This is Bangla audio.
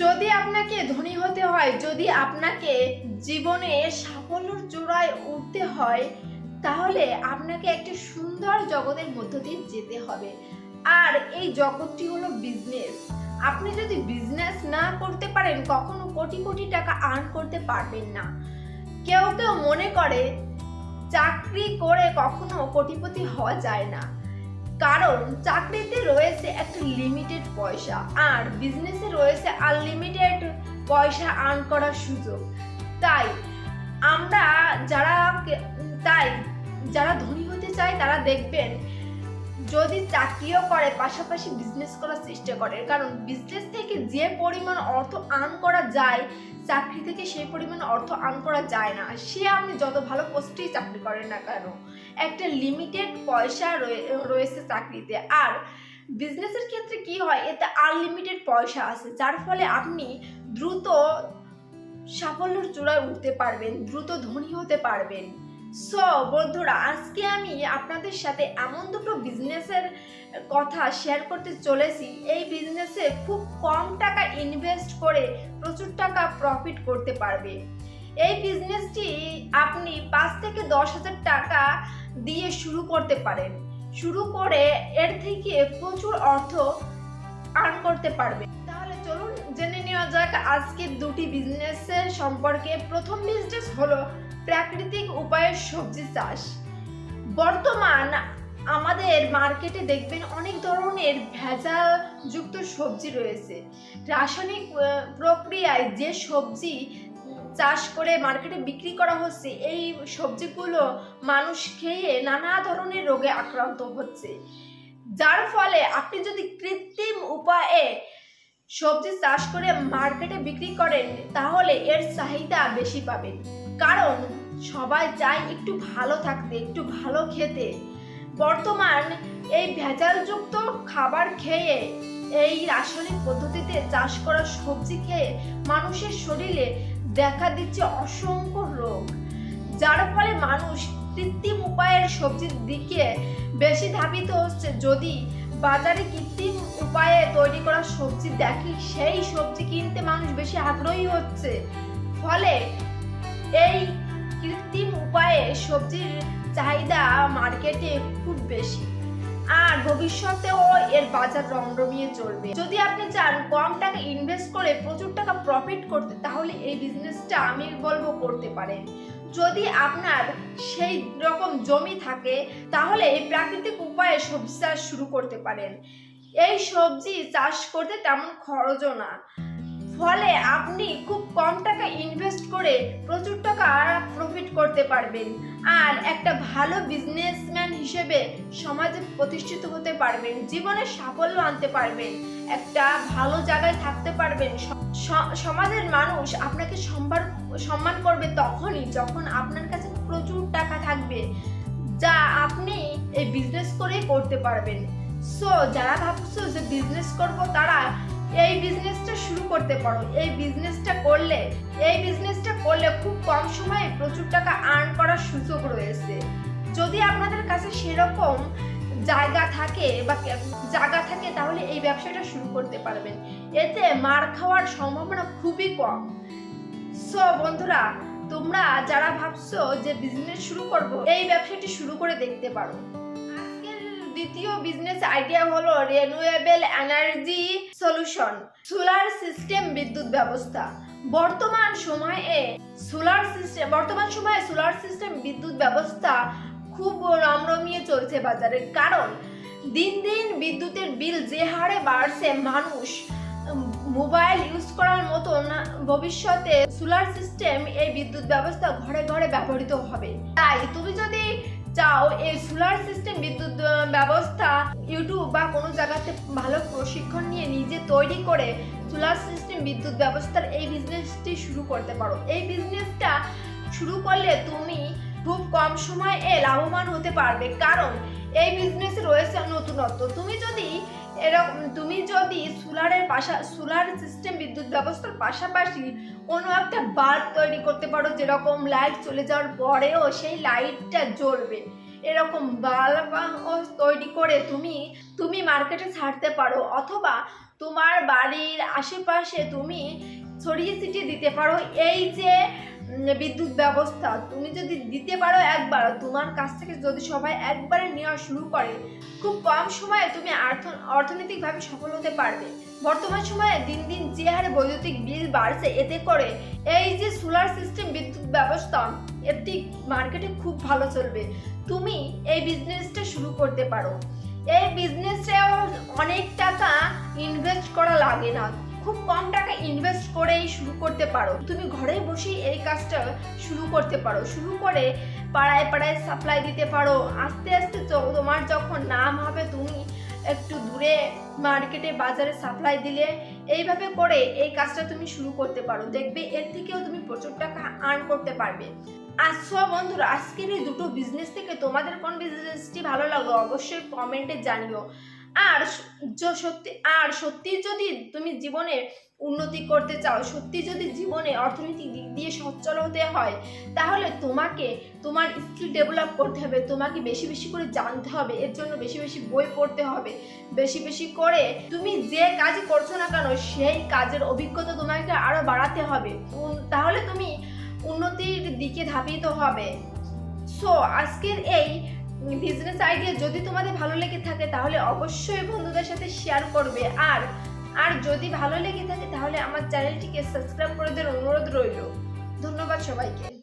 যদি আপনাকে ধনী হতে হয়, যদি আপনাকে জীবনে সাফল্যর চূড়ায় উঠতে হয়, তাহলে আপনাকে একটি সুন্দর জগতের মধ্য দিয়ে যেতে হবে। আর এই জগৎটি হলো বিজনেস আপনি যদি বিজনেস না করতে পারেন, কখনো কোটি কোটি টাকা আর্ন করতে পারবেন না। কেউ কেউ মনে করে, চাকরি করে কখনো কোটিপতি হওয়া যায় না। কারণ চাকরিতে রয়েছে একটা লিমিটেড পয়সা আর বিজনেসে রয়েছে আনলিমিটেড পয়সা আর্ন করার সুযোগ। তাই আমরা যারা তাই যারা ধনী হতে চায় তারা দেখবেন যদি চাকরিও করে পাশাপাশি বিজনেস করার চেষ্টা করে, কারণ বিজনেস থেকে যে পরিমাণ অর্থ আর্ন করা যায়, চাকরি থেকে সেই পরিমাণ অর্থ আর্ন করা যায় না। সে আপনি যত ভালো পোস্টেই চাকরি করেন না কেন? একটা লিমিটেড পয়সা রয়ে- রয়েছে চাকরিতে। আর বিজনেসের ক্ষেত্রে কি হয়, এতে আনলিমিটেড পয়সা আছে, যার ফলে আপনি দ্রুত সাফল্যের চূড়ায় উঠতে পারবেন, দ্রুত ধনী হতে পারবেন। সো বন্ধুরা, আজকে আমি আপনাদের সাথে এমন দুটো বিজনেসের কথা শেয়ার করতে চলেছি। এই বিজনেসে খুব কম টাকা ইনভেস্ট করে প্রচুর টাকা প্রফিট করতে পারবে। এই বিজনেসটি আপনি পাঁচ থেকে দশ হাজার টাকা দিয়ে শুরু করতে পারেন। শুরু করে এর থেকে প্রচুর অর্থ আর্ন করতে পারবে তাহলে চলুন জেনে নেওয়া যাক আজকের দুটি বিজনেসের সম্পর্কে। প্রথম বিজনেস হলো প্রাকৃতিক উপায়ে সবজি চাষ। বর্তমান আমাদের মার্কেটে দেখবেন অনেক ধরনের ভেজাল যুক্ত সবজি রয়েছে। রাসায়নিক প্রক্রিয়ায় যে সবজি চাষ করে মার্কেটে বিক্রি করা হচ্ছে, এই সবজিগুলো মানুষ খেয়ে নানা ধরনের রোগে আক্রান্ত হচ্ছে। যার ফলে আপনি যদি কৃত্রিম উপায়ে সবজি চাষ করে মার্কেটে বিক্রি করেন, তাহলে এর চাহিদা বেশি পাবেন। কারণ সবাই চায় একটু ভালো থাকতে, একটু ভালো খেতে। বর্তমান এই ভেজালযুক্ত খাবার খেয়ে এই রাসায়নিক পদ্ধতিতে চাষ করা সবজি খেয়ে মানুষের শরীরে দেখা দিচ্ছে অসংখ্য রোগ। যার ফলে মানুষ কৃত্রিম উপায়ের সবজির দিকে বেশি ধাবিত হচ্ছে। যদি বাজারে কৃত্রিম উপায়ে তৈরি করা সবজি দেখে সেই সবজি কিনতে মানুষ বেশি আগ্রহী হচ্ছে। ফলে এই কৃত্রিম উপায়ে সবজির চাহিদা মার্কেটে খুব বেশি। ভবিষ্যতেও এর বাজার রমরমিয়ে চলবে। যদি আপনি চান কম টাকা ইনভেস্ট করে প্রচুর টাকা প্রফিট করতে, তাহলে এই বিজনেসটা আমি বলব করতে পারেন। যদি আপনার সেই রকম জমি থাকে, তাহলে এই প্রাকৃতিক উপায়ে সবজি চাষ শুরু করতে পারেন। এই সবজি চাষ করতে তেমন খরচও না। ফলে আপনি খুব কম টাকা ইনভেস্ট করে প্রচুর টাকা করতে পারবেন। আর একটা ভালো বিজনেসম্যান হিসেবে সমাজে প্রতিষ্ঠিত হতে পারবেন, জীবনে সাফল্য আনতে পারবেন, একটা ভালো জায়গায় থাকতে পারবেন। সমাজের মানুষ আপনাকে সম্মান সম্মান করবে তখনই যখন আপনার কাছে প্রচুর টাকা থাকবে, যা আপনি এই বিজনেস করেই করতে পারবেন। সো যারা ভাবছ যে বিজনেস করব তারা এই বিজনেসটা শুরু করতে পারো। এই বিজনেসটা করলে, এই বিজনেসটা করলে খুব কম সময়ে প্রচুর টাকা আর্ন করার সুযোগ রয়েছে। যদি আপনাদের কাছে সেরকম জায়গা থাকে বা জায়গা থাকে, তাহলে এই ব্যবসাটা শুরু করতে পারবেন। এতে মার খাওয়ার সম্ভাবনা খুবই কম। সো বন্ধুরা, তোমরা যারা ভাবছ যে বিজনেস শুরু করব, এই ব্যবসাটি শুরু করে দেখতে পারো। দ্বিতীয় বিজনেস আইডিয়া হলো renewable energy solution solar system বিদ্যুৎ ব্যবস্থা। বর্তমান সময়ে সোলার সিস্টেম বর্তমান সময়ে সোলার সিস্টেম বিদ্যুৎ ব্যবস্থা খুব রমরমিয়ে চলছে বাজারে। কারণ দিন দিন বিদ্যুতের বিল যে হারে বাড়ছে, মানুষ মোবাইল ইউজ করার মতন ভবিষ্যতে সোলার সিস্টেম এই বিদ্যুৎ ব্যবস্থা ঘরে ঘরে ব্যবহৃত হবে। তাই তুমি যদি চাও এই সোলার সিস্টেম বিদ্যুৎ ব্যবস্থা ইউটিউব বা কোনো জায়গাতে ভালো প্রশিক্ষণ নিয়ে নিজে তৈরি করে সোলার সিস্টেম বিদ্যুৎ ব্যবস্থার এই বিজনেসটি শুরু করতে পারো। এই বিজনেসটা শুরু করলে তুমি খুব কম সময়ে লাভবান হতে পারবে। কারণ এই বিজনেসে রয়েছে নতুনত্ব। তুমি যদি এরকম, তুমি যদি সোলারের পাশা সোলার সিস্টেম বিদ্যুৎ ব্যবস্থার পাশাপাশি কোনো একটা বাল্ব তৈরি করতে পারো, যেরকম লাইট চলে যাওয়ার পরেও সেই লাইটটা জ্বলবে। এরকম বাল্ব তৈরি করে তুমি তুমি মার্কেটে ছাড়তে পারো। অথবা তোমার বাড়ির আশেপাশে তুমি ছড়িয়ে ছিটিয়ে দিতে পারো। এই যে বিদ্যুৎ ব্যবস্থা, তুমি যদি দিতে পারো একবার, তোমার কাছ থেকে যদি সবাই একবারে নেওয়া শুরু করে, খুব কম সময়ে তুমি অর্থনৈতিকভাবে সফল হতে পারবে। বর্তমান সময়ে দিন দিন যে হারে বৈদ্যুতিক বিল বাড়ছে, এতে করে এই যে সোলার সিস্টেম বিদ্যুৎ ব্যবস্থা, এটি মার্কেটে খুব ভালো চলবে। তুমি এই বিজনেসটা শুরু করতে পারো। এই বিজনেসেও অনেক টাকা ইনভেস্ট করা লাগে না। খুব কম টাকা ইনভেস্ট করেই শুরু করতে পারো। তুমি ঘরে বসেই এই কাজটা শুরু করতে পারো। শুরু করে পাড়ায় পাড়ায় সাপ্লাই দিতে পারো। আস্তে আস্তে তোমার যখন নাম হবে, তুমি একটু দূরে মার্কেটে বাজারে সাপ্লাই দিলে এইভাবে করে এই কাজটা তুমি শুরু করতে পারো। দেখবে এর থেকেও তুমি প্রচুর টাকা আর্ন করতে পারবে। আচ্ছা বন্ধুরা, আজকের এই দুটো বিজনেস থেকে তোমাদের কোন বিজনেসটি ভালো লাগল অবশ্যই কমেন্টে জানিও। আর সত্যি আর সত্যি যদি তুমি জীবনে উন্নতি করতে চাও, সত্যি যদি জীবনে অর্থনৈতিক দিক দিয়ে সচ্ছল হতে হয়, তাহলে তোমাকে, তোমার স্কিল ডেভেলপ করতে হবে, তোমাকে বেশি বেশি করে জানতে হবে, এর জন্য বেশি বেশি বই পড়তে হবে, বেশি বেশি করে তুমি যে কাজ করছ না কেন, সেই কাজের অভিজ্ঞতা তোমাকে আরও বাড়াতে হবে। তাহলে তুমি উন্নতির দিকে ধাবিত হবে। সো আজকের এই বিজনেস আইডিয়া যদি তোমাদের ভালো লেগে থাকে, তাহলে অবশ্যই বন্ধুদের সাথে শেয়ার করবে। আর আর যদি ভালো লেগে থাকে, তাহলে আমার চ্যানেলটিকে সাবস্ক্রাইব করে দেওয়ার অনুরোধ রইল। ধন্যবাদ সবাইকে।